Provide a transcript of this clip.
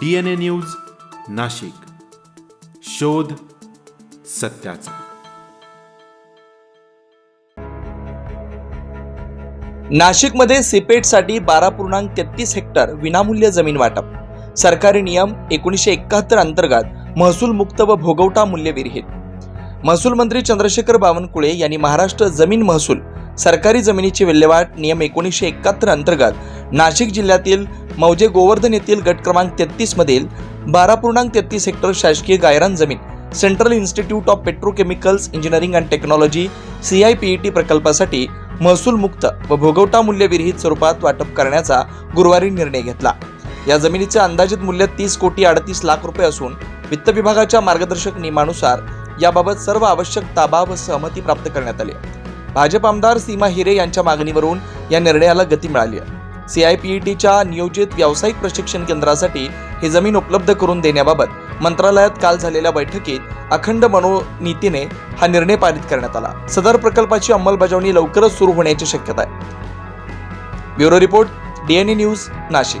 D N A news Nashik. शोध सत्याचा. नाशिकमध्ये सिपेटसाठी बारा पूर्णांक तेहतीस हेक्टर विनामूल्य जमीन वाटप. सरकारी नियम एकोणीसशे एकाहत्तर अंतर्गत महसूल मुक्त व भोगवटा मूल्य विरहित महसूल मंत्री चंद्रशेखर बावनकुळे यांनी महाराष्ट्र जमीन महसूल सरकारी जमिनीची विल्हेवाट नियम एकोणीसशे एकाहत्तर अंतर्गत नाशिक जिल्ह्यातील मौजे गोवर्धन येथील गट क्रमांक तेहतीस मधील बारा पूर्णांक तेहतीस हेक्टर शासकीय गायरान जमीन central institute of petrochemicals engineering and technology C I P E T प्रकल्पासाठी महसूल मुक्त व भोगवटा मूल्य विरहित स्वरूपात वाटप करण्याचा गुरुवारी निर्णय घेतला. या जमिनीचे अंदाजित मूल्य तीस कोटी अडतीस लाख रुपये असून वित्त विभागाच्या मार्गदर्शक नियमानुसार याबाबत सर्व आवश्यक ताबा व सहमती प्राप्त करण्यात आली भाजप आमदार सीमा हिरे यांच्या मागणीवरून या निर्णयाला गती मिळाली आहे. सीआयपीईटीच्या नियोजित व्यावसायिक प्रशिक्षण केंद्रासाठी ही जमीन उपलब्ध करून देण्याबाबत मंत्रालयात काल झालेल्या बैठकीत अखंड मनोनीतीने हा निर्णय पारित करण्यात आला. सदर प्रकल्पाची अंमलबजावणी लवकरच सुरू होण्याची शक्यता आहे. Bureau report DNA news Nashik.